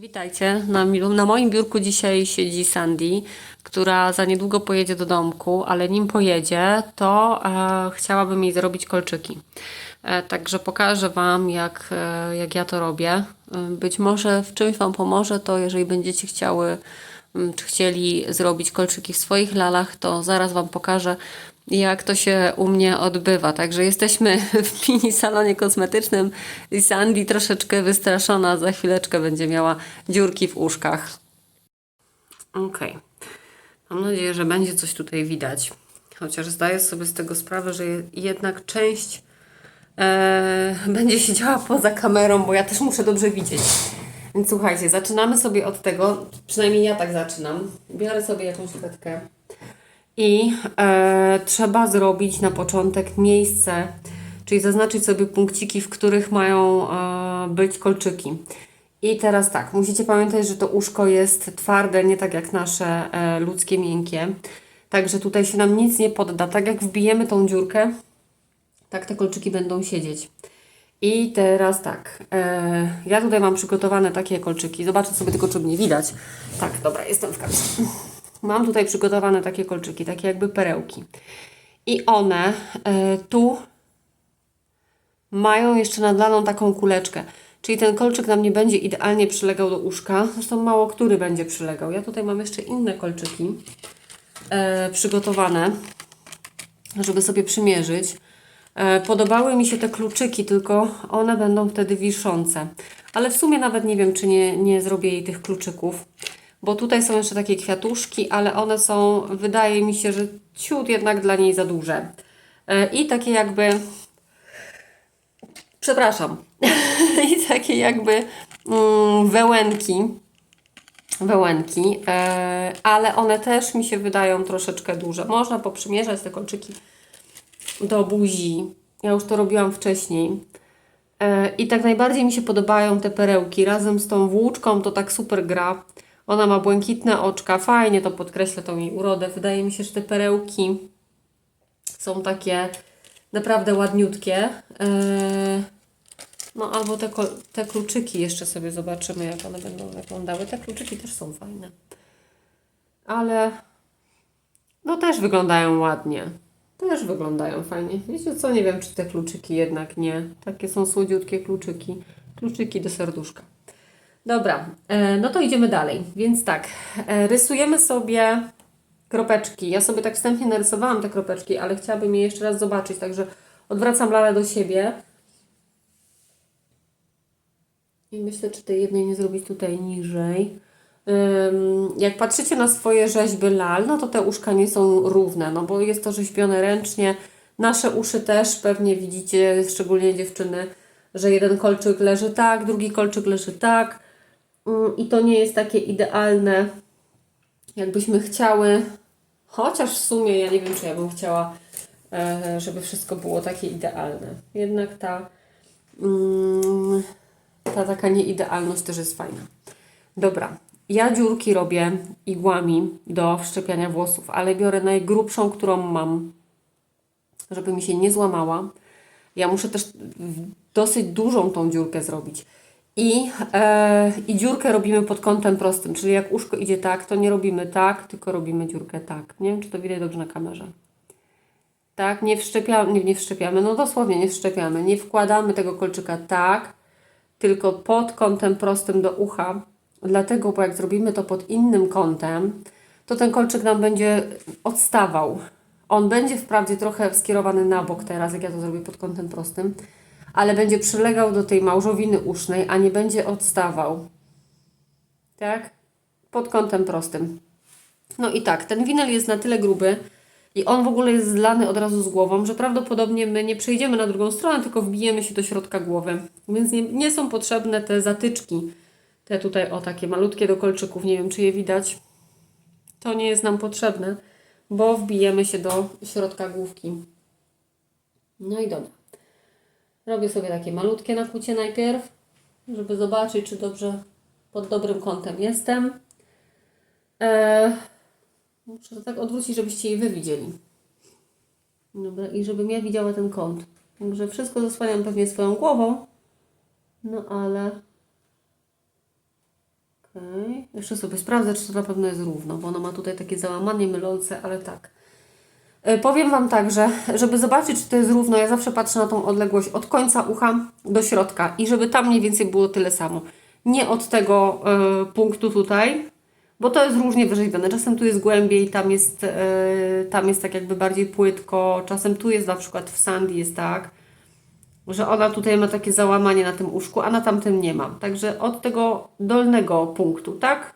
Witajcie. Na, na moim biurku dzisiaj siedzi Sandy, która za niedługo pojedzie do domku, ale nim pojedzie, to e, chciałabym jej zrobić kolczyki. E, także pokażę Wam, jak, e, jak ja to robię. E, Być może w czymś Wam pomoże to, jeżeli będziecie chciały, chcieli zrobić kolczyki w swoich lalach, to zaraz Wam pokażę, jak to się u mnie odbywa. Także jesteśmy w mini salonie kosmetycznym i Sandy troszeczkę wystraszona, za chwileczkę będzie miała dziurki w uszkach. Okej. Mam nadzieję, że będzie coś tutaj widać. Chociaż zdaję sobie z tego sprawę, że je- jednak część e, będzie siedziała poza kamerą, bo ja też muszę dobrze widzieć. Więc słuchajcie, zaczynamy sobie od tego, przynajmniej ja tak zaczynam. Biorę sobie jakąś kredkę i e, trzeba zrobić na początek miejsce, czyli zaznaczyć sobie punkciki, w których mają e, być kolczyki. I teraz tak, musicie pamiętać, że to uszko jest twarde, nie tak jak nasze e, ludzkie miękkie. Także tutaj się nam nic nie podda. Tak jak wbijemy tą dziurkę, tak te kolczyki będą siedzieć. I teraz tak, e, ja tutaj mam przygotowane takie kolczyki. Zobaczę sobie tylko, czy mnie widać. Tak, dobra, jestem w kadrze. Mam tutaj przygotowane takie kolczyki, takie jakby perełki. I one e, tu mają jeszcze nadlaną taką kuleczkę. Czyli ten kolczyk nam nie będzie idealnie przylegał do uszka. Zresztą mało który będzie przylegał. Ja tutaj mam jeszcze inne kolczyki e, przygotowane, żeby sobie przymierzyć. E, Podobały mi się te kluczyki, tylko one będą wtedy wiszące. Ale w sumie nawet nie wiem, czy nie, nie zrobię jej tych kluczyków, bo tutaj są jeszcze takie kwiatuszki, ale one są, wydaje mi się, że ciut jednak dla niej za duże. E, I takie jakby, przepraszam, i takie jakby mm, wełenki, wełenki, e, ale one też mi się wydają troszeczkę duże. Można poprzymierzać te kolczyki do buzi. Ja już to robiłam wcześniej. E, I tak najbardziej mi się podobają te perełki. Razem z tą włóczką to tak super gra. Ona ma błękitne oczka, fajnie to podkreśla tą jej urodę. Wydaje mi się, że te perełki są takie naprawdę ładniutkie. E, No albo te, te kluczyki jeszcze sobie zobaczymy, jak one będą wyglądały. Te kluczyki też są fajne. Ale no też wyglądają ładnie. Też wyglądają fajnie. Wiecie co? Nie wiem, czy te kluczyki jednak nie. Takie są słodziutkie kluczyki. Kluczyki do serduszka. Dobra, e, no to idziemy dalej. Więc tak, e, rysujemy sobie kropeczki. Ja sobie tak wstępnie narysowałam te kropeczki, ale chciałabym je jeszcze raz zobaczyć, także odwracam lalę do siebie. I myślę, czy tej jednej nie zrobić tutaj niżej. Jak patrzycie na swoje rzeźby lal, no to te uszka nie są równe, no bo jest to rzeźbione ręcznie. Nasze uszy też pewnie widzicie, szczególnie dziewczyny, że jeden kolczyk leży tak, drugi kolczyk leży tak. Ym, I to nie jest takie idealne, jakbyśmy chciały. Chociaż w sumie ja nie wiem, czy ja bym chciała, e, żeby wszystko było takie idealne. Jednak ta, mm, ta taka nieidealność też jest fajna. Dobra, ja dziurki robię igłami do wszczepiania włosów, ale biorę najgrubszą, którą mam, żeby mi się nie złamała. Ja muszę też dosyć dużą tą dziurkę zrobić. I, e, I dziurkę robimy pod kątem prostym, czyli jak uszko idzie tak, to nie robimy tak, tylko robimy dziurkę tak. Nie wiem, czy to widać dobrze na kamerze. Tak, nie wszczepiamy, nie, nie wszczepiamy, no dosłownie nie wszczepiamy, nie wkładamy tego kolczyka tak, tylko pod kątem prostym do ucha. Dlatego, bo jak zrobimy to pod innym kątem, to ten kolczyk nam będzie odstawał. On będzie wprawdzie trochę skierowany na bok teraz, jak ja to zrobię pod kątem prostym, ale będzie przylegał do tej małżowiny usznej, a nie będzie odstawał. Tak? Pod kątem prostym. No i tak, ten winel jest na tyle gruby i on w ogóle jest zlany od razu z głową, że prawdopodobnie my nie przejdziemy na drugą stronę, tylko wbijemy się do środka głowy. Więc nie, nie są potrzebne te zatyczki. Te tutaj, o takie malutkie do kolczyków, nie wiem czy je widać. To nie jest nam potrzebne, bo wbijemy się do środka główki. No i dobra. Robię sobie takie malutkie nakucie najpierw, żeby zobaczyć, czy dobrze pod dobrym kątem jestem. Eee, muszę to tak odwrócić, żebyście je wy widzieli. Dobra, i żebym ja widziała ten kąt. Także wszystko zasłaniam pewnie swoją głową. No ale Okej. Jeszcze sobie sprawdzę, czy to na pewno jest równo, bo ona ma tutaj takie załamanie mylące, ale tak. E, Powiem Wam tak, że żeby zobaczyć, czy to jest równo, ja zawsze patrzę na tą odległość od końca ucha do środka i żeby tam mniej więcej było tyle samo. Nie od tego e, punktu tutaj, bo to jest różnie wyrzeźbione. Czasem tu jest głębiej, tam jest, e, tam jest tak jakby bardziej płytko, czasem tu jest na przykład w Sandy jest tak, że ona tutaj ma takie załamanie na tym uszku, a na tamtym nie ma. Także od tego dolnego punktu, tak?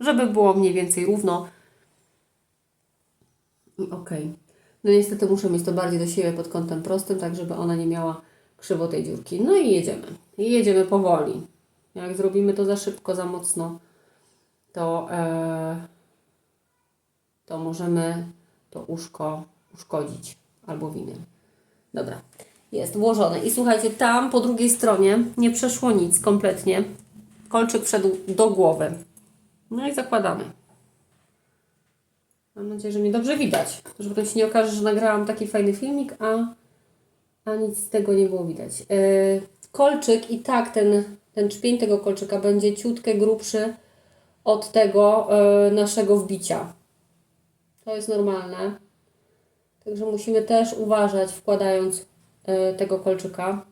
Żeby było mniej więcej równo. Okej. No niestety muszę mieć to bardziej do siebie pod kątem prostym, tak żeby ona nie miała krzywo tej dziurki. No i jedziemy. I jedziemy powoli. Jak zrobimy to za szybko, za mocno, to, e, to możemy to uszko uszkodzić albo winem. Dobra, jest włożone. I słuchajcie, tam po drugiej stronie nie przeszło nic kompletnie. Kolczyk wszedł do głowy. No i zakładamy. Mam nadzieję, że mnie dobrze widać. Że potem się nie okaże, że nagrałam taki fajny filmik, a, a nic z tego nie było widać. Yy, kolczyk i tak ten, ten czpień tego kolczyka będzie ciutkę grubszy od tego yy, naszego wbicia. To jest normalne. Także musimy też uważać, wkładając yy, tego kolczyka.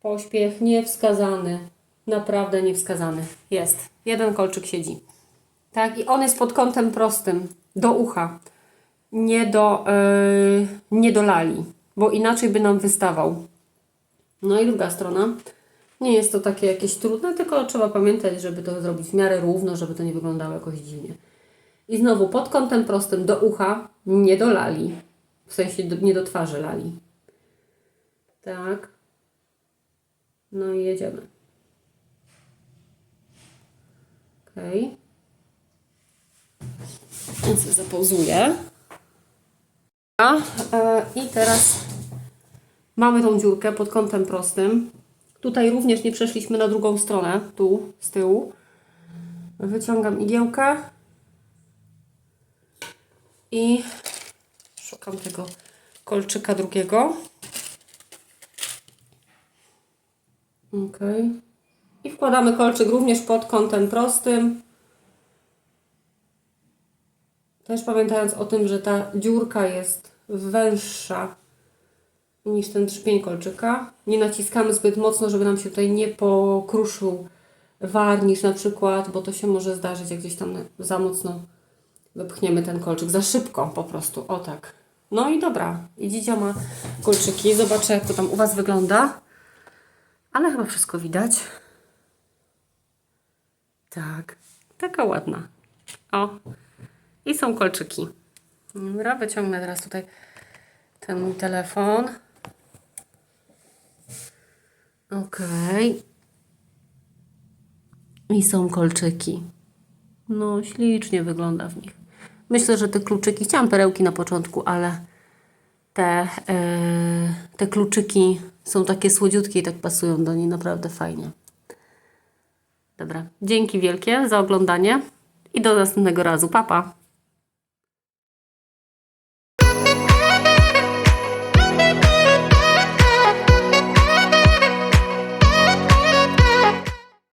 Pośpiech niewskazany. Naprawdę niewskazany. Jest. Jeden kolczyk siedzi. Tak, i on jest pod kątem prostym, do ucha, nie do, yy, nie do lali, bo inaczej by nam wystawał. No i druga strona. Nie jest to takie jakieś trudne, tylko trzeba pamiętać, żeby to zrobić w miarę równo, żeby to nie wyglądało jakoś dziwnie. I znowu pod kątem prostym do ucha, nie do lali. W sensie do, nie do twarzy lali. Tak. No i jedziemy. Okej. Okay. Więc zapauzuję. A, e, I teraz mamy tą dziurkę pod kątem prostym. Tutaj również nie przeszliśmy na drugą stronę, tu z tyłu. Wyciągam igiełkę i szukam tego kolczyka drugiego. Ok. I wkładamy kolczyk również pod kątem prostym. Też pamiętając o tym, że ta dziurka jest węższa niż ten trzpień kolczyka. Nie naciskamy zbyt mocno, żeby nam się tutaj nie pokruszył warnisz na przykład, bo to się może zdarzyć, jak gdzieś tam za mocno wypchniemy ten kolczyk. Za szybko po prostu, o tak. No i dobra, i dzidzia ma kolczyki. Zobaczę, jak to tam u Was wygląda. Ale chyba wszystko widać. Tak, taka ładna. O, i są kolczyki. Dobra, wyciągnę teraz tutaj ten mój telefon. Ok. I są kolczyki. No, ślicznie wygląda w nich. Myślę, że te kluczyki, chciałam perełki na początku, ale te, e, te kluczyki są takie słodziutkie i tak pasują do niej naprawdę fajnie. Dobra, dzięki wielkie za oglądanie i do następnego razu. Papa. Pa.